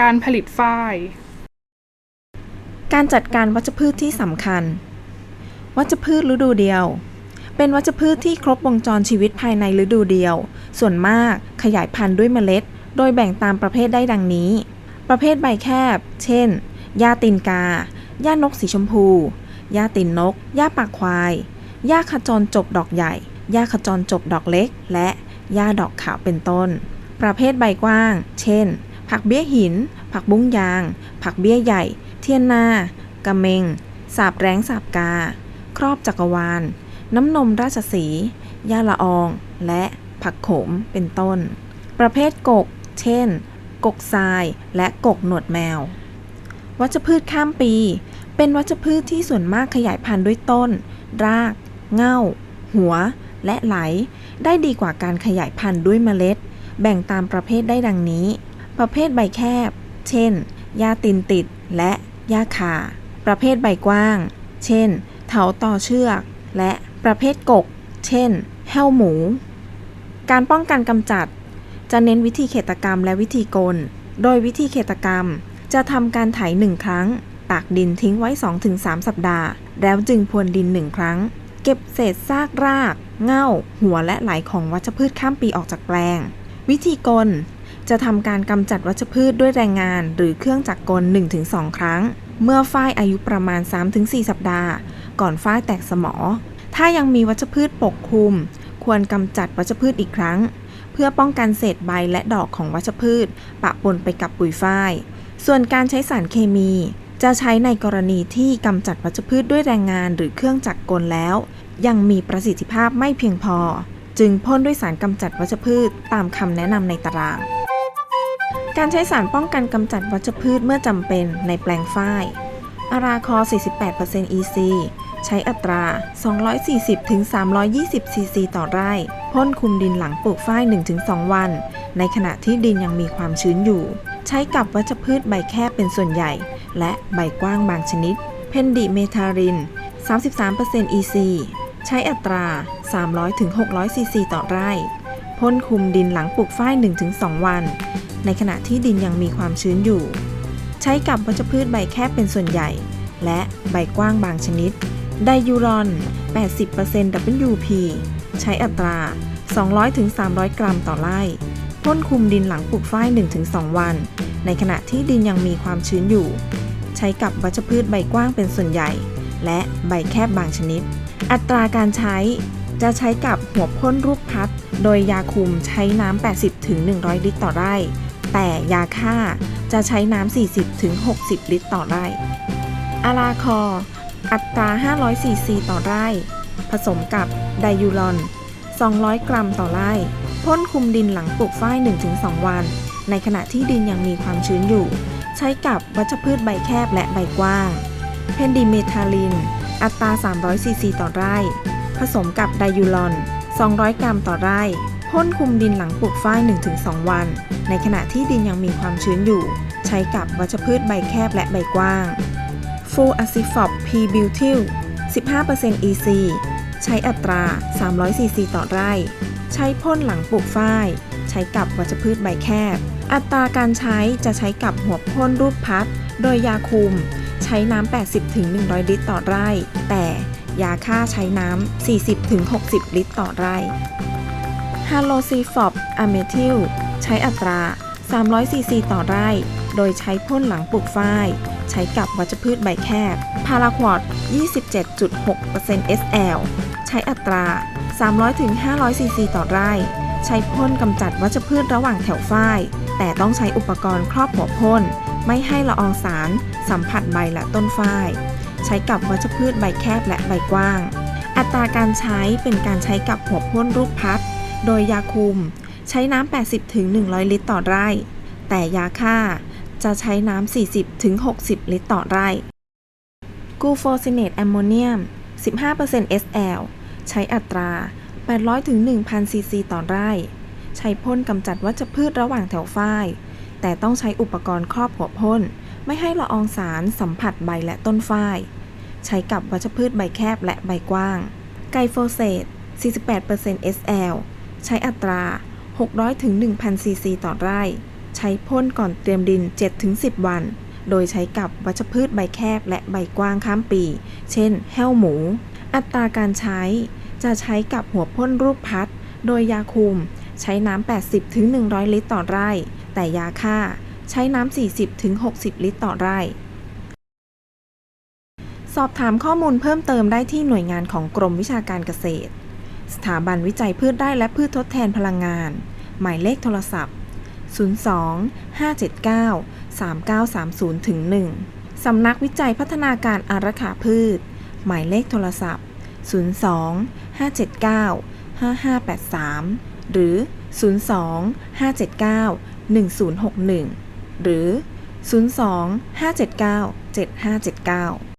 การผลิตฝ้าย การจัดการวัชพืชที่สำคัญ วัชพืชฤดูเดียว เป็นวัชพืชที่ครบวงจรชีวิตภายในฤดูเดียว ส่วนมากขยายพันธุ์ด้วยเมล็ด โดยแบ่งตามประเภทได้ดังนี้ ประเภทใบแคบ เช่นหญ้าตีนกาหญ้านกสีชมพูหญ้าตีนนกหญ้าปากควายหญ้าขจรจบดอกใหญ่หญ้าขจรจบดอกเล็ก และหญ้าดอกขาวเป็นต้น ประเภทใบกว้าง เช่น ผักเบี้ยหิน ผักบุ้งยาง ผักเบี้ยใหญ่ เทียนนากระเมง สาบแร้งสาบกา ครอบจักรวาล น้ำนมราชสีห์ย่าละออง และผักโขมเป็นต้น ประเภทกก เช่น กกทราย และกกหนวดแมว วัชพืชข้ามปี เป็นวัชพืชที่ส่วนมากขยายพันธุ์ด้วยต้น ราก เง่า หัว และไหล ได้ดีกว่าการขยายพันธุ์ด้วยเมล็ด แบ่งตามประเภทได้ดังนี้ ประเภทใบแคบ เช่น หญ้าตินติดและหญ้าคา ประเภทใบกว้าง เช่น เถาต่อเชือก และประเภทกก เช่น แห้วหมู การป้องกันกำจัด จะเน้นวิธีเขตกรรมและวิธีกล โดยวิธีเขตกรรม จะทำการไถหนึ่งครั้ง ตากดินทิ้งไว้ 2-3 สัปดาห์ แล้วจึงพรวนดินหนึ่งครั้ง เก็บเศษซากราก เง่า หัวและไหลของวัชพืชข้ามปีออกจากแปลง วิธีกล จะทำการกำจัดวัชพืชด้วยแรงงานหรือเครื่องจักรกล 1-2 ครั้ง เมื่อฝ้ายอายุประมาณ 3-4 สัปดาห์ ก่อนฝ้ายแตกสมอ ถ้ายังมีวัชพืชปกคลุม ควรกำจัดวัชพืชอีกครั้ง เพื่อป้องกันเศษใบและดอกของวัชพืช ปะปนไปกับปุ๋ยฝ้าย ส่วนการใช้สารเคมี จะใช้ในกรณีที่กำจัดวัชพืชด้วยแรงงานหรือเครื่องจักรกลแล้ว ยังมีประสิทธิภาพไม่เพียงพอ จึงพ่นด้วยสารกำจัดวัชพืชตามคำแนะนำในตาราง การใช้สารป้องกันกำจัดวัชพืชเมื่อจำเป็นในแปลงฝ้ายอาราคอ 48% EC ใช้อัตรา 240-320 ซีซีต่อไร่พ่นคุมดินหลังปลูกฝ้าย 1-2 วัน ในขณะที่ดินยังมีความชื้นอยู่ ใช้กับวัชพืชใบแคบเป็นส่วนใหญ่ และใบกว้างบางชนิด เพนดิเมทาริน 33% EC ใช้อัตรา 300-600 ซีซีต่อไร่พ่นคุมดินหลังปลูกฝ้าย 1-2 วัน ในขณะที่ดินยังมีความชื้นอยู่ ใช้กับวัชพืชใบแคบเป็นส่วนใหญ่ และใบกว้างบางชนิด ไดยูรอน 80% WP ใช้อัตรา 200-300 กรัมต่อไร่ พ่นคุมดินหลังปลูกฝ้าย 1-2 วัน ในขณะที่ดินยังมีความชื้นอยู่ ใช้กับวัชพืชใบกว้างเป็นส่วนใหญ่ และใบแคบบางชนิด อัตราการใช้จะใช้กับหัวพ่นรูปพัด โดยยาคุมใช้น้ำ 80-100 ลิตรต่อไร่ แต่ยาฆ่าจะใช้น้ำ 40-60 ลิตรต่อไร่ อาราคอ อัตรา 500 ซีซีต่อไร่ ผสมกับไดยูรอน 200 กรัมต่อไร่ พ่นคุมดินหลังปลูกฝ้าย 1-2 วัน ในขณะที่ดินยังมีความชื้นอยู่ ใช้กับวัชพืชใบแคบและใบกว้าง เพนดิเมทาลิน อัตรา 300 ซีซีต่อไร่ ผสมกับไดยูรอน 200 กรัมต่อไร่ พ่นคุมดินหลังปลูกฝ้าย 1-2 วัน ในขณะที่ดินยังมีความชื้นอยู่ ใช้กับวัชพืชใบแคบและใบกว้าง ฟูอะซิฟอบพีบิวทิล15% EC ใช้อัตรา 300 ซีซีต่อไร่ ใช้พ่นหลังปลูกฝ้าย ใช้กับวัชพืชใบแคบ อัตราการใช้จะใช้กับหัวพ่นรูปพัด โดยยาคุม ใช้น้ำ 80-100 ลิตรต่อไร่ แต่ยาฆ่าใช้น้ำ 40-60 ลิตรต่อไร่ ฮาโลซีฟอบอะเมทิลใช้อัตรา 300ซีซีต่อไร่ โดยใช้พ่นหลังปลูกฝ้าย ใช้กับวัชพืชใบแคบ พาราควอด 27.6% SL ใช้อัตรา 300-500ซีซีต่อไร่ ใช้พ่นกำจัดวัชพืชระหว่างแถวฝ้าย แต่ต้องใช้อุปกรณ์ครอบหัวพ่น ไม่ให้ละอองสาร สัมผัสใบและต้นฝ้าย ใช้กับวัชพืชใบแคบและใบกว้าง อัตราการใช้เป็นการใช้กับหัวพ่นรูปพัด โดยยาคุมใช้น้ำ 80-100 ลิตรต่อไร่ แต่ยาฆ่าจะใช้น้ำ 40-60 ลิตรต่อไร่ กูโฟซิเนตแอมโมเนียม 15% SL ใช้อัตรา 800-1,000 ซีซีต่อไร่ ใช้พ่นกำจัดวัชพืชระหว่างแถวฝ้าย แต่ต้องใช้อุปกรณ์ครอบหัวพ่น ไม่ให้ละอองสารสัมผัสใบและต้นฝ้าย ใช้กับวัชพืชใบแคบและใบกว้าง ไกโฟเซต48% SL ใช้อัตรา 600-1,000ซีซีต่อไร่ ใช้พ่นก่อนเตรียมดิน 7-10 วัน โดยใช้กับวัชพืชใบแคบและใบกว้างข้ามปี เช่น แห้วหมู อัตราการใช้ จะใช้กับหัวพ่นรูปพัด โดยยาคุม ใช้น้ำ 80-100 ลิตรต่อไร่ แต่ยาฆ่า ใช้น้ำ 40-60 ลิตรต่อไร่ สอบถามข้อมูลเพิ่มเติมได้ที่หน่วยงานของกรมวิชาการเกษตร สถาบันวิจัยพืชได้และพืชทดแทนพลังงาน หมายเลขโทรศัพท์ 02 579 3930ถึง1สำนักวิจัยพัฒนาการอารักขาพืช หมายเลขโทรศัพท์ 02 579 5583 หรือ 02 579 1061 หรือ 02 579 7579